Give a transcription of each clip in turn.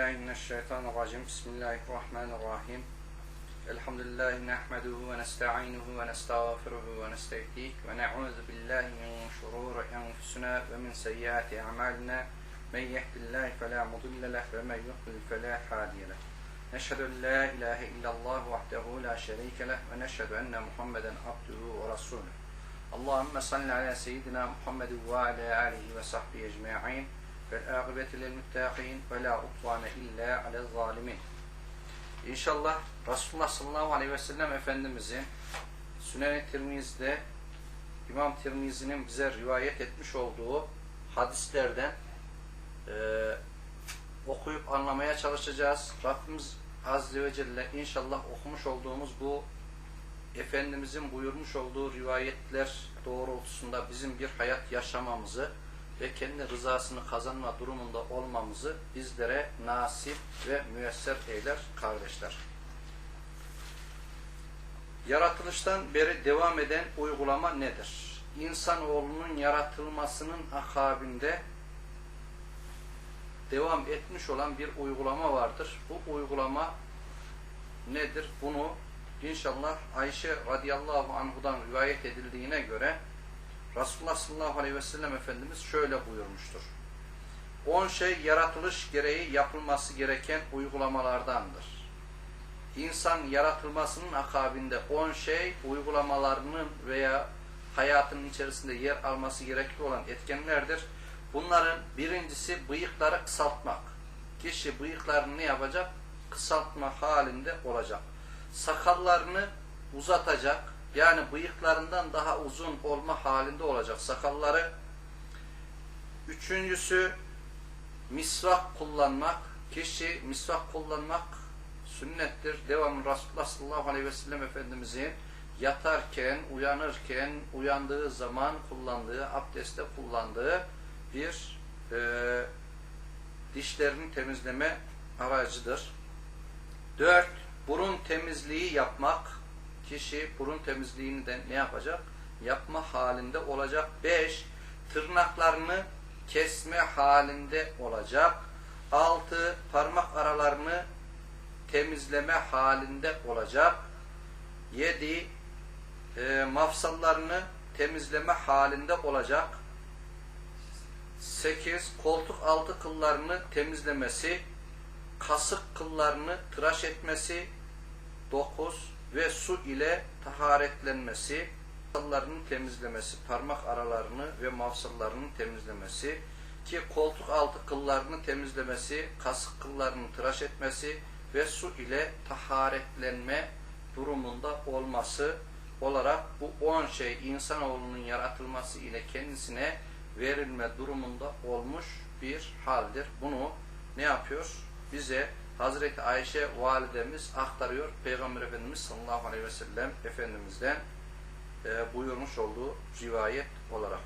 بالله من الشيطان الرجيم. بسم الله الرحمن الرحيم. الحمد لله نحمده ونستعينه ونستغفره ونستهديه ونعوذ بالله من شرور أنفسنا ومن سيئات أعمالنا. من يهد الله فلا مضل له ومن يضلل فلا هادي له. نشهد أن لا إله إلا الله وحده لا شريك له ونشهد أن محمدا عبده ورسوله. اللهم صل على سيدنا محمد وعلى آله وصحبه أجمعين. Vel akıbeti lil muttaqin ve la udvane illa alel zalimin. İnşallah Resulullah sallallahu aleyhi ve sellem Efendimizin Sünen-i Tirmiz'de İmam Tirmizi'nin bize rivayet etmiş olduğu hadislerden e, okuyup anlamaya çalışacağız. Rabbimiz Azze ve Celle inşallah okumuş olduğumuz bu Efendimizin buyurmuş olduğu rivayetler doğrultusunda bizim bir hayat yaşamamızı ve kendi rızasını kazanma durumunda olmamızı bizlere nasip ve müyesser eyler kardeşler. Yaratılıştan beri devam eden uygulama nedir? İnsanoğlunun yaratılmasının akabinde devam etmiş olan bir uygulama vardır. Bu uygulama nedir? Bunu inşallah Ayşe radıyallahu anhudan rivayet edildiğine göre Resulullah sallallahu aleyhi ve sellem Efendimiz şöyle buyurmuştur. 10 şey yaratılış gereği yapılması gereken uygulamalardandır. İnsan yaratılmasının akabinde 10 şey uygulamalarının veya hayatının içerisinde yer alması gerekli olan etkenlerdir. Bunların birincisi bıyıkları kısaltmak. Kişi bıyıklarını ne yapacak? Kısaltma halinde olacak. Sakallarını uzatacak, yani bıyıklarından daha uzun olma halinde olacak sakalları. Üçüncüsü misvak kullanmak. Kişi misvak kullanmak sünnettir. Devamlı Resulullah sallallahu aleyhi ve sellem Efendimizin yatarken, uyanırken, uyandığı zaman kullandığı, abdestte kullandığı bir e, dişlerini temizleme aracıdır. Dört, burun temizliği yapmak kişi burun temizliğini de ne yapacak? Yapma halinde olacak. 5. Tırnaklarını kesme halinde olacak. 6. Parmak aralarını temizleme halinde olacak. 7. E, mafsallarını temizleme halinde olacak. 8. Koltuk altı kıllarını temizlemesi, kasık kıllarını tıraş etmesi. 9 ve su ile taharetlenmesi, mafsallarının temizlemesi, parmak aralarını ve mafsallarının temizlemesi, ki koltuk altı kıllarını temizlemesi, kasık kıllarını tıraş etmesi ve su ile taharetlenme durumunda olması olarak bu on şey insanoğlunun yaratılması ile kendisine verilme durumunda olmuş bir haldir. Bunu ne yapıyor? Bize Hazreti Ayşe validemiz aktarıyor. Peygamber Efendimiz sallallahu aleyhi ve sellem Efendimiz'den e, buyurmuş olduğu rivayet olarak.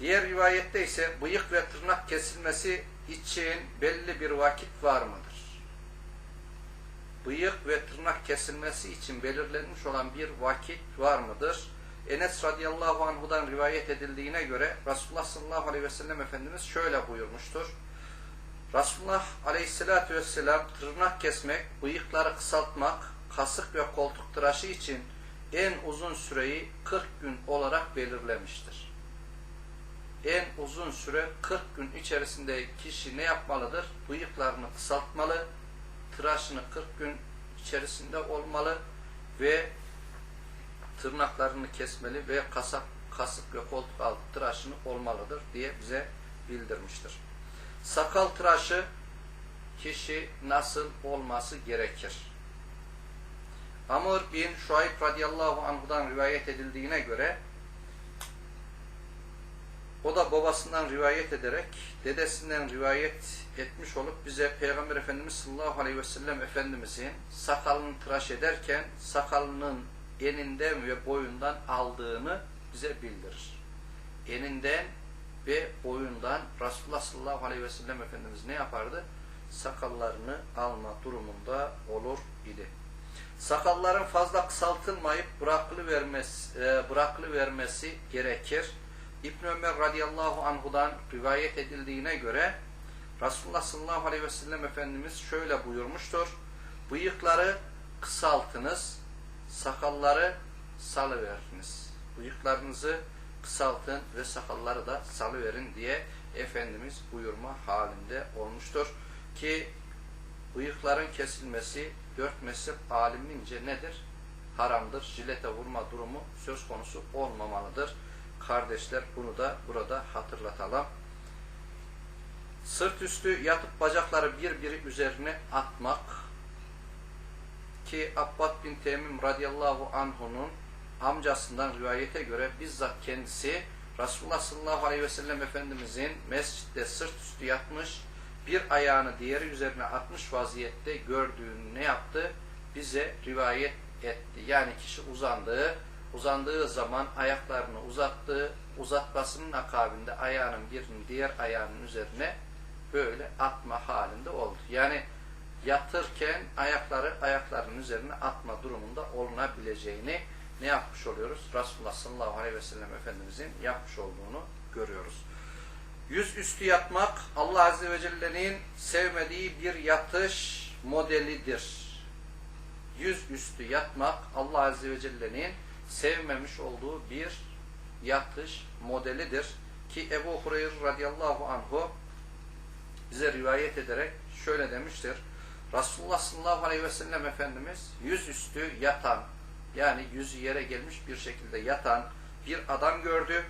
Diğer rivayette ise bıyık ve tırnak kesilmesi için belli bir vakit var mıdır? Bıyık ve tırnak kesilmesi için belirlenmiş olan bir vakit var mıdır? Enes radıyallahu anhudan rivayet edildiğine göre Resulullah sallallahu aleyhi ve sellem Efendimiz şöyle buyurmuştur. Resulullah aleyhissalatü vesselam tırnak kesmek, bıyıkları kısaltmak, kasık ve koltuk tıraşı için en uzun süreyi 40 gün olarak belirlemiştir. En uzun süre 40 gün içerisinde kişi ne yapmalıdır? Bıyıklarını kısaltmalı, tıraşını 40 gün içerisinde olmalı ve tırnaklarını kesmeli ve kasak, kasık ve koltuk altı tıraşını olmalıdır diye bize bildirmiştir. Sakal tıraşı kişi nasıl olması gerekir? Amr bin Şuayb radıyallahu anhudan rivayet edildiğine göre o da babasından rivayet ederek dedesinden rivayet etmiş olup bize Peygamber Efendimiz sallallahu aleyhi ve sellem Efendimizin sakalını tıraş ederken sakalının eninden ve boyundan aldığını bize bildirir. Eninden ve boyundan Resulullah sallallahu aleyhi ve sellem Efendimiz ne yapardı? Sakallarını alma durumunda olur idi. Sakalların fazla kısaltılmayıp bırakılı vermesi, e, bırakılı vermesi gerekir. İbn Ömer radıyallahu anhudan rivayet edildiğine göre Resulullah sallallahu aleyhi ve sellem Efendimiz şöyle buyurmuştur. Bıyıkları kısaltınız, sakalları salıveriniz. Bıyıklarınızı kısaltın ve sakalları da salıverin diye Efendimiz buyurma halinde olmuştur. Ki bıyıkların kesilmesi dört mezhep alimince nedir? Haramdır. Jilete vurma durumu söz konusu olmamalıdır. Kardeşler bunu da burada hatırlatalım. Sırt üstü yatıp bacakları birbiri üzerine atmak ki Abbad bin Temim radıyallahu anh'unun amcasından rivayete göre bizzat kendisi Resulullah sallallahu aleyhi ve sellem Efendimizin mescitte sırt üstü yatmış bir ayağını diğeri üzerine atmış vaziyette gördüğünü ne yaptı? Bize rivayet etti. Yani kişi uzandığı, uzandığı zaman ayaklarını uzattı, uzatmasının akabinde ayağının birini diğer ayağının üzerine böyle atma halinde oldu. Yani yatırken ayakları ayaklarının üzerine atma durumunda olunabileceğini ne yapmış oluyoruz? Resulullah sallallahu aleyhi ve sellem Efendimizin yapmış olduğunu görüyoruz. Yüz üstü yatmak Allah Azze ve Celle'nin sevmediği bir yatış modelidir. Yüz üstü yatmak Allah Azze ve Celle'nin sevmemiş olduğu bir yatış modelidir. Ki Ebu Hureyre radıyallahu anhu bize rivayet ederek şöyle demiştir. Resulullah sallallahu aleyhi ve sellem Efendimiz yüzüstü yatan yani yüzü yere gelmiş bir şekilde yatan bir adam gördü.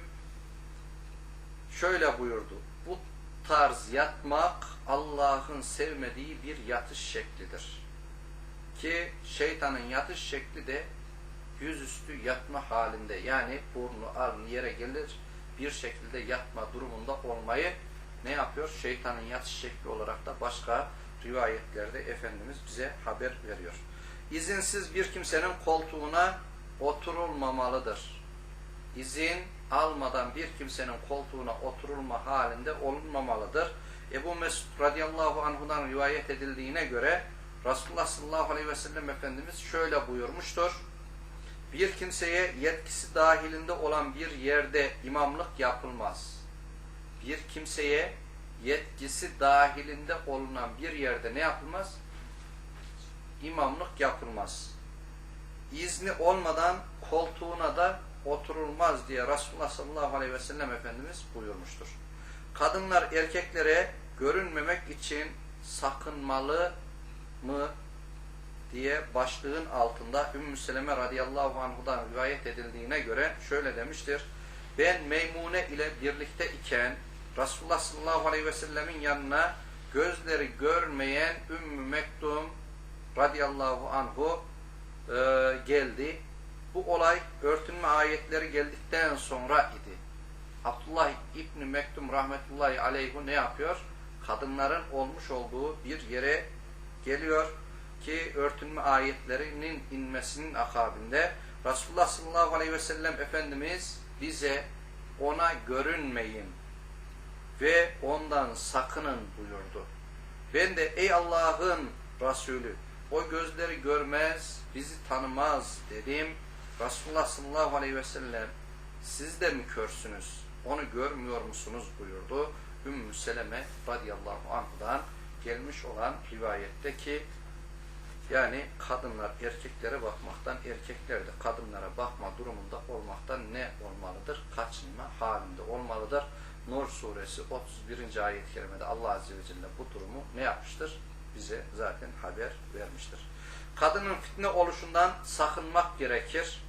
Şöyle buyurdu. Bu tarz yatmak Allah'ın sevmediği bir yatış şeklidir. Ki şeytanın yatış şekli de yüzüstü yatma halinde yani burnu alın yere gelir bir şekilde yatma durumunda olmayı ne yapıyor? Şeytanın yatış şekli olarak da başka rivayetlerde Efendimiz bize haber veriyor. İzinsiz bir kimsenin koltuğuna oturulmamalıdır. İzin almadan bir kimsenin koltuğuna oturulma halinde olunmamalıdır. Ebu Mesud radıyallahu anhudan rivayet edildiğine göre Resulullah sallallahu aleyhi ve sellem Efendimiz şöyle buyurmuştur. Bir kimseye yetkisi dahilinde olan bir yerde imamlık yapılmaz. Bir kimseye yetkisi dahilinde olunan bir yerde ne yapılmaz? İmamlık yapılmaz. İzni olmadan koltuğuna da oturulmaz diye Resulullah sallallahu aleyhi ve sellem Efendimiz buyurmuştur. Kadınlar erkeklere görünmemek için sakınmalı mı diye başlığın altında Ümmü Seleme radıyallahu anhudan rivayet edildiğine göre şöyle demiştir. Ben Meymune ile birlikte iken Resulullah sallallahu aleyhi ve sellemin yanına gözleri görmeyen Ümmü Mektum radıyallahu anhu e, geldi. Bu olay örtünme ayetleri geldikten sonra idi. Abdullah İbni Mektum rahmetullahi aleyhu ne yapıyor? Kadınların olmuş olduğu bir yere geliyor ki örtünme ayetlerinin inmesinin akabinde Resulullah sallallahu aleyhi ve sellem Efendimiz bize ona görünmeyin ve ondan sakının buyurdu. Ben de ey Allah'ın Resulü o gözleri görmez, bizi tanımaz dedim. Resulullah sallallahu aleyhi ve sellem siz de mi körsünüz? Onu görmüyor musunuz buyurdu. Ümmü Seleme radıyallahu anh'dan gelmiş olan rivayette ki yani kadınlar erkeklere bakmaktan, erkekler de kadınlara bakma durumunda olmaktan ne olmalıdır? Kaçınma halinde olmalıdır. Nur suresi 31. ayet-i kerimede Allah Azze ve Celle bu durumu ne yapmıştır? Bize zaten haber vermiştir. Kadının fitne oluşundan sakınmak gerekir.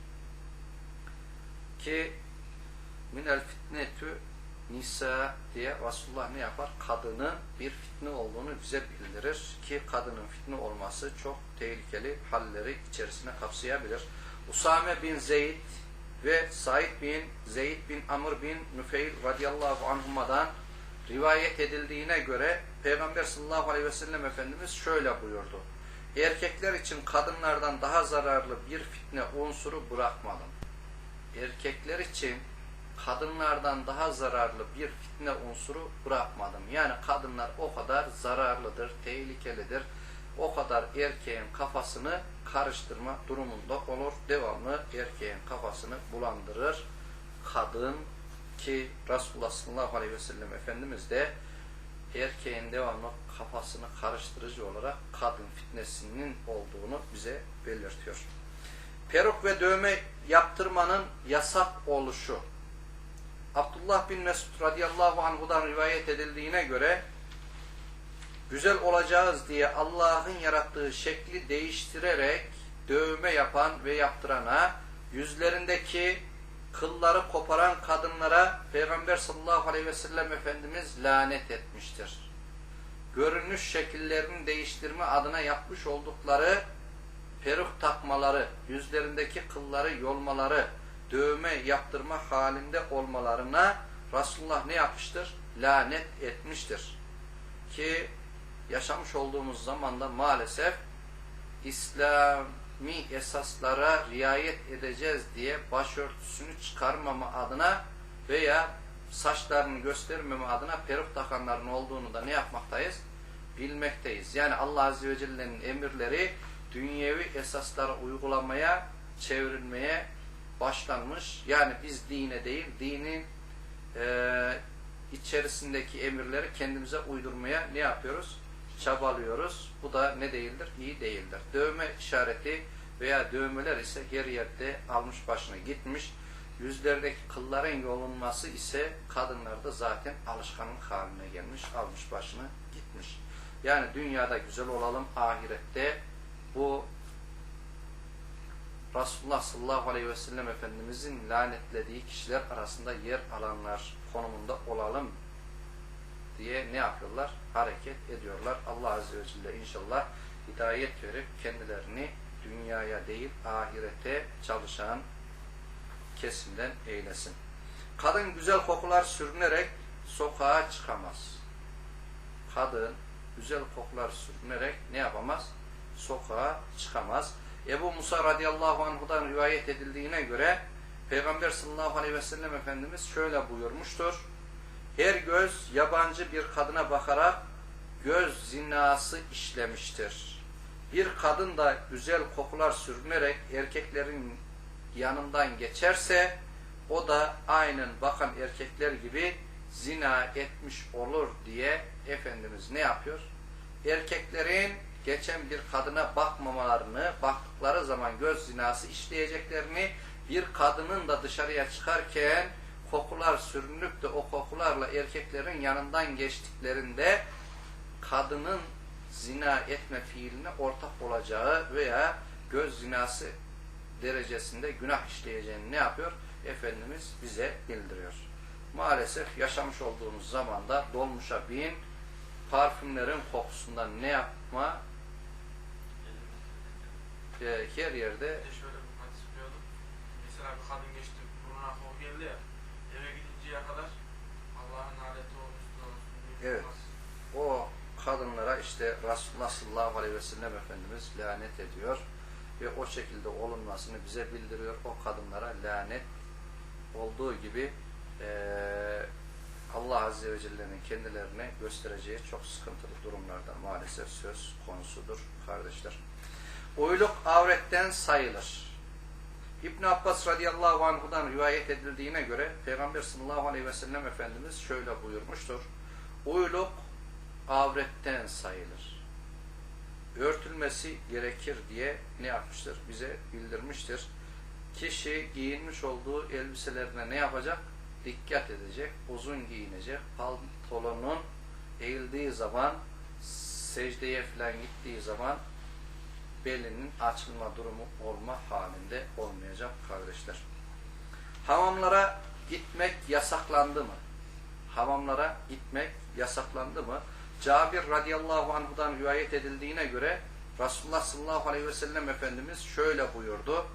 Ki minel fitnetü nisa diye Resulullah ne yapar? Kadının bir fitne olduğunu bize bildirir ki kadının fitne olması çok tehlikeli halleri içerisine kapsayabilir. Usame bin Zeyd ve Said bin Zeyd bin Amr bin Nüfeyl radıyallahu anhuma'dan rivayet edildiğine göre Peygamber sallallahu aleyhi ve sellem Efendimiz şöyle buyurdu. Erkekler için kadınlardan daha zararlı bir fitne unsuru bırakmadım. Erkekler için kadınlardan daha zararlı bir fitne unsuru bırakmadım. Yani kadınlar o kadar zararlıdır, tehlikelidir. O kadar erkeğin kafasını karıştırma durumunda olur. Devamlı erkeğin kafasını bulandırır. Kadın ki Resulullah sallallahu aleyhi ve sellem Efendimiz de erkeğin devamlı kafasını karıştırıcı olarak kadın fitnesinin olduğunu bize belirtiyor. Peruk ve dövme yaptırmanın yasak oluşu. Abdullah bin Mesud radıyallahu anhudan rivayet edildiğine göre güzel olacağız diye Allah'ın yarattığı şekli değiştirerek dövme yapan ve yaptırana yüzlerindeki kılları koparan kadınlara Peygamber sallallahu aleyhi ve sellem Efendimiz lanet etmiştir. Görünüş şekillerini değiştirme adına yapmış oldukları peruk takmaları, yüzlerindeki kılları yolmaları, dövme yaptırma halinde olmalarına Resulullah ne yapmıştır? Lanet etmiştir. Ki yaşamış olduğumuz zamanda maalesef İslami esaslara riayet edeceğiz diye başörtüsünü çıkarmama adına veya saçlarını göstermeme adına peruk takanların olduğunu da ne yapmaktayız? Bilmekteyiz. Yani Allah Azze ve Celle'nin emirleri dünyevi esaslara uygulamaya, çevrilmeye başlanmış. Yani biz dine değil, dinin e, içerisindeki emirleri kendimize uydurmaya ne yapıyoruz? Çabalıyoruz. Bu da ne değildir? İyi değildir. Dövme işareti veya dövmeler ise her yerde almış başına gitmiş. Yüzlerdeki kılların yolunması ise kadınlarda zaten alışkanlık haline gelmiş, almış başını gitmiş. Yani dünyada güzel olalım, ahirette bu Resulullah sallallahu aleyhi ve sellem Efendimizin lanetlediği kişiler arasında yer alanlar konumunda olalım diye ne yapıyorlar? Hareket ediyorlar. Allah Azze ve Celle inşallah hidayet verip kendilerini dünyaya değil ahirete çalışan kesimden eylesin. Kadın güzel kokular sürünerek sokağa çıkamaz. Kadın güzel kokular sürünerek ne yapamaz? Sokağa çıkamaz. Ebu Musa radıyallahu anhudan rivayet edildiğine göre Peygamber sallallahu aleyhi ve sellem Efendimiz şöyle buyurmuştur. Her göz yabancı bir kadına bakarak göz zinası işlemiştir. Bir kadın da güzel kokular sürünerek erkeklerin yanından geçerse o da aynen bakan erkekler gibi zina etmiş olur diye Efendimiz ne yapıyor? Erkeklerin geçen bir kadına bakmamalarını, baktıkları zaman göz zinası işleyeceklerini, bir kadının da dışarıya çıkarken kokular sürünüp de o kokularla erkeklerin yanından geçtiklerinde kadının zina etme fiiline ortak olacağı veya göz zinası derecesinde günah işleyeceğini ne yapıyor? Efendimiz bize bildiriyor. Maalesef yaşamış olduğumuz zamanda dolmuşa bin parfümlerin kokusundan ne yapma e, her yerde. Mesela bir kadın geçti, burnuna koku geldi ya, kadar Allah'ın aleti olmuştur Evet. o kadınlara işte Resulullah sallallahu aleyhi ve sellem Efendimiz lanet ediyor ve o şekilde olunmasını bize bildiriyor. O kadınlara lanet olduğu gibi eee, Allah Azze ve Celle'nin kendilerine göstereceği çok sıkıntılı durumlardan maalesef söz konusudur kardeşler. Uyluk avretten sayılır. İbn Abbas radıyallahu anhudan rivayet edildiğine göre Peygamber sallallahu aleyhi ve sellem Efendimiz şöyle buyurmuştur. Uyluk avretten sayılır. Örtülmesi gerekir diye ne yapmıştır? Bize bildirmiştir. Kişi giyinmiş olduğu elbiselerine ne yapacak? Dikkat edecek, uzun giyinecek. Pantolonun eğildiği zaman, secdeye falan gittiği zaman belinin açılma durumu olma halinde olmayacak kardeşler. Hamamlara gitmek yasaklandı mı? Hamamlara gitmek yasaklandı mı? Cabir radıyallahu anhudan rivayet edildiğine göre Resulullah sallallahu aleyhi ve sellem Efendimiz şöyle buyurdu.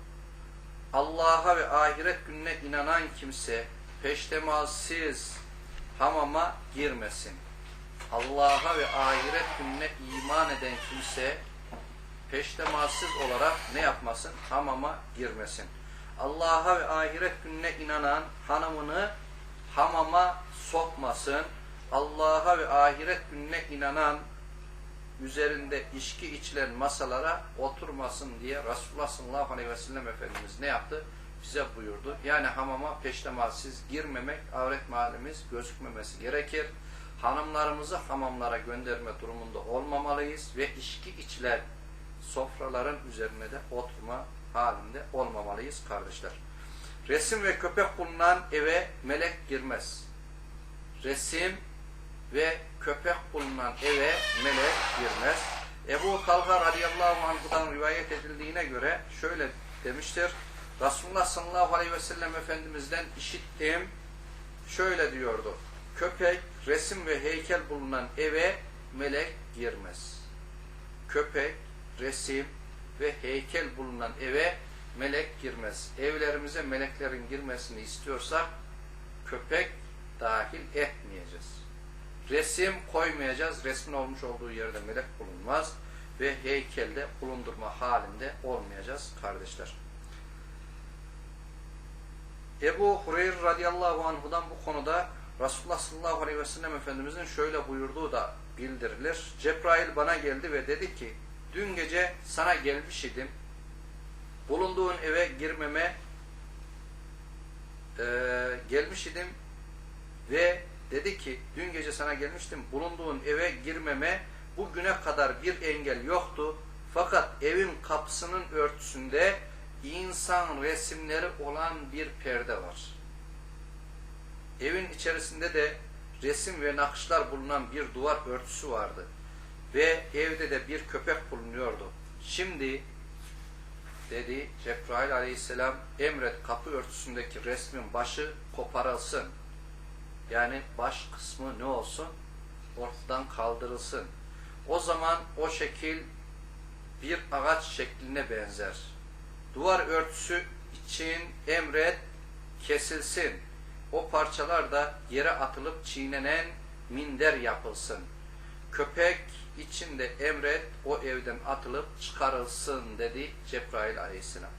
Allah'a ve ahiret gününe inanan kimse peştemalsiz hamama girmesin. Allah'a ve ahiret gününe iman eden kimse peştemalsiz olarak ne yapmasın? Hamama girmesin. Allah'a ve ahiret gününe inanan hanımını hamama sokmasın. Allah'a ve ahiret gününe inanan üzerinde içki içilen masalara oturmasın diye Resulullah sallallahu aleyhi ve sellem Efendimiz ne yaptı? Bize buyurdu. Yani hamama peştemalsiz girmemek, avret mahallimiz gözükmemesi gerekir. hanımlarımızı hamamlara gönderme durumunda olmamalıyız ve içki içilen sofraların üzerine de oturma halinde olmamalıyız kardeşler. Resim ve köpek bulunan eve melek girmez. Resim ve köpek bulunan eve melek girmez. Ebu Talha radıyallahu anh'dan rivayet edildiğine göre şöyle demiştir. Resulullah sallallahu aleyhi ve sellem Efendimiz'den işittim. Şöyle diyordu. Köpek, resim ve heykel bulunan eve melek girmez. Köpek, resim ve heykel bulunan eve melek girmez. Evlerimize meleklerin girmesini istiyorsak köpek dahil etmeyeceğiz. Resim koymayacağız. Resmin olmuş olduğu yerde melek bulunmaz ve heykelde bulundurma halinde olmayacağız kardeşler. Ebu Hureyre radıyallahu anhudan bu konuda Resulullah sallallahu aleyhi ve sellem Efendimizin şöyle buyurduğu da bildirilir. Cebrail bana geldi ve dedi ki dün gece sana gelmiş idim. Bulunduğun eve girmeme e, gelmiş idim ve dedi ki dün gece sana gelmiştim bulunduğun eve girmeme bugüne kadar bir engel yoktu. Fakat evin kapısının örtüsünde insan resimleri olan bir perde var. Evin içerisinde de resim ve nakışlar bulunan bir duvar örtüsü vardı. Ve evde de bir köpek bulunuyordu. Şimdi dedi Cebrail aleyhisselam emret kapı örtüsündeki resmin başı koparılsın. Yani baş kısmı ne olsun? Ortadan kaldırılsın. O zaman o şekil bir ağaç şekline benzer. Duvar örtüsü için emret kesilsin. O parçalar da yere atılıp çiğnenen minder yapılsın. Köpek içinde emret o evden atılıp çıkarılsın dedi Cebrail aleyhisselam.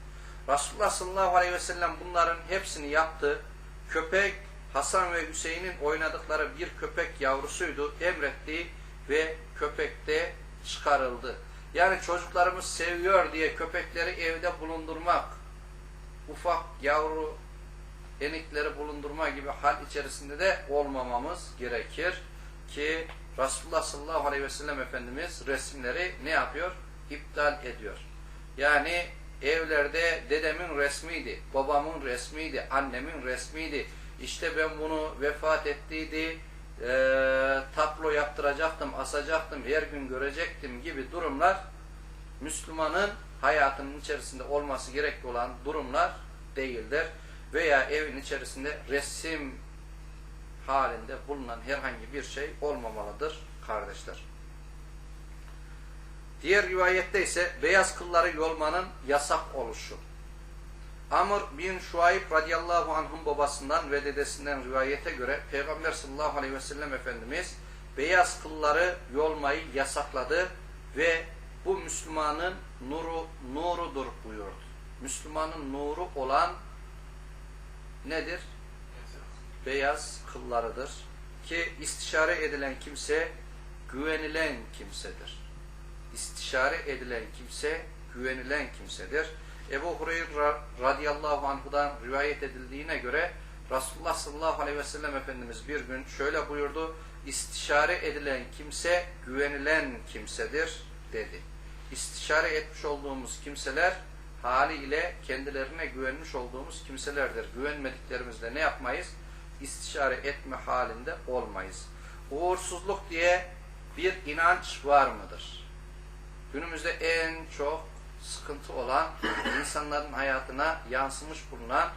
Resulullah sallallahu aleyhi ve sellem bunların hepsini yaptı. Köpek Hasan ve Hüseyin'in oynadıkları bir köpek yavrusuydu. Emretti ve köpek de çıkarıldı. Yani çocuklarımız seviyor diye köpekleri evde bulundurmak, ufak yavru enikleri bulundurma gibi hal içerisinde de olmamamız gerekir ki Resulullah sallallahu aleyhi ve sellem Efendimiz resimleri ne yapıyor? İptal ediyor. Yani evlerde dedemin resmiydi, babamın resmiydi, annemin resmiydi. İşte ben bunu vefat ettiydi, e, tablo yaptıracaktım, asacaktım, her gün görecektim gibi durumlar Müslümanın hayatının içerisinde olması gerekli olan durumlar değildir. Veya evin içerisinde resim halinde bulunan herhangi bir şey olmamalıdır kardeşler. Diğer rivayette ise beyaz kılları yolmanın yasak oluşu. Amr bin Şuayb radıyallahu anh'ın babasından ve dedesinden rivayete göre Peygamber sallallahu aleyhi ve sellem Efendimiz beyaz kılları yolmayı yasakladı ve bu Müslümanın nuru nurudur buyurdu. Müslümanın nuru olan nedir? Beyaz kıllarıdır. Ki istişare edilen kimse güvenilen kimsedir. İstişare edilen kimse güvenilen kimsedir. Ebu Hureyre radıyallahu anhudan rivayet edildiğine göre Resulullah sallallahu aleyhi ve sellem Efendimiz bir gün şöyle buyurdu. İstişare edilen kimse güvenilen kimsedir dedi. İstişare etmiş olduğumuz kimseler haliyle kendilerine güvenmiş olduğumuz kimselerdir. Güvenmediklerimizde ne yapmayız? İstişare etme halinde olmayız. Uğursuzluk diye bir inanç var mıdır? Günümüzde en çok sıkıntı olan insanların hayatına yansımış bulunan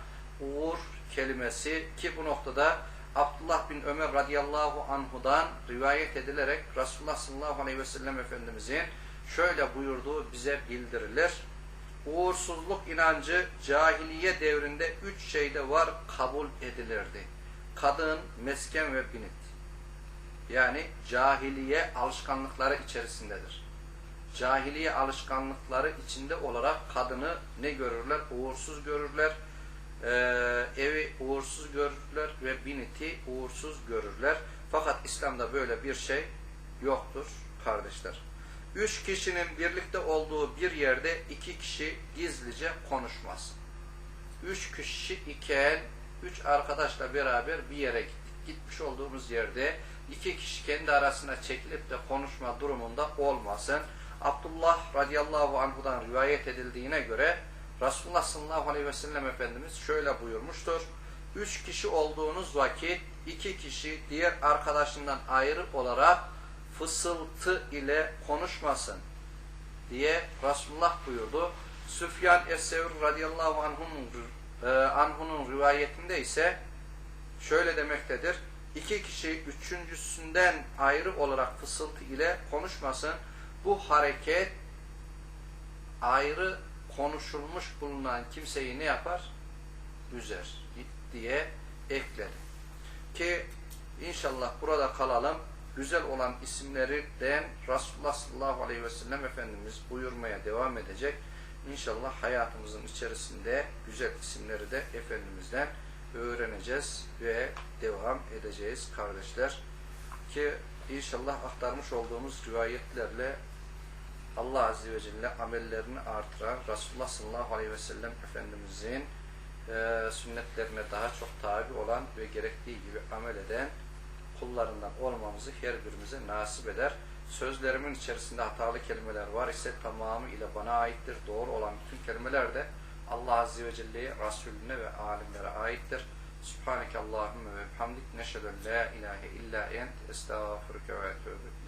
uğur kelimesi ki bu noktada Abdullah bin Ömer radıyallahu anhudan rivayet edilerek Resulullah sallallahu aleyhi ve sellem Efendimizin şöyle buyurduğu bize bildirilir. Uğursuzluk inancı cahiliye devrinde üç şeyde var kabul edilirdi. Kadın, mesken ve binit. Yani cahiliye alışkanlıkları içerisindedir cahiliye alışkanlıkları içinde olarak kadını ne görürler? Uğursuz görürler. Ee, evi uğursuz görürler ve biniti uğursuz görürler. Fakat İslam'da böyle bir şey yoktur kardeşler. Üç kişinin birlikte olduğu bir yerde iki kişi gizlice konuşmaz. Üç kişi iken üç arkadaşla beraber bir yere gittik. Gitmiş olduğumuz yerde iki kişi kendi arasına çekilip de konuşma durumunda olmasın. Abdullah radıyallahu anhudan rivayet edildiğine göre Resulullah sallallahu aleyhi ve sellem Efendimiz şöyle buyurmuştur. Üç kişi olduğunuz vakit iki kişi diğer arkadaşından ayrı olarak fısıltı ile konuşmasın diye Resulullah buyurdu. Süfyan Es-Sevr radıyallahu anh'un e, anh'unun rivayetinde ise şöyle demektedir. İki kişi üçüncüsünden ayrı olarak fısıltı ile konuşmasın. Bu hareket ayrı konuşulmuş bulunan kimseyi ne yapar? Üzer diye ekledi. Ki inşallah burada kalalım. Güzel olan isimlerden Resulullah sallallahu aleyhi ve sellem Efendimiz buyurmaya devam edecek. İnşallah hayatımızın içerisinde güzel isimleri de Efendimiz'den öğreneceğiz ve devam edeceğiz kardeşler. Ki inşallah aktarmış olduğumuz rivayetlerle Allah Azze ve Celle amellerini artıran Resulullah sallallahu aleyhi ve sellem Efendimizin e, sünnetlerine daha çok tabi olan ve gerektiği gibi amel eden kullarından olmamızı her birimize nasip eder. Sözlerimin içerisinde hatalı kelimeler var ise tamamı ile bana aittir. Doğru olan bütün kelimeler de Allah Azze ve Celle'ye, Resulüne ve alimlere aittir. Subhaneke Allahümme ve bihamdik neşheden la ilahe illa ent estağfurke ve etûbü ileyk.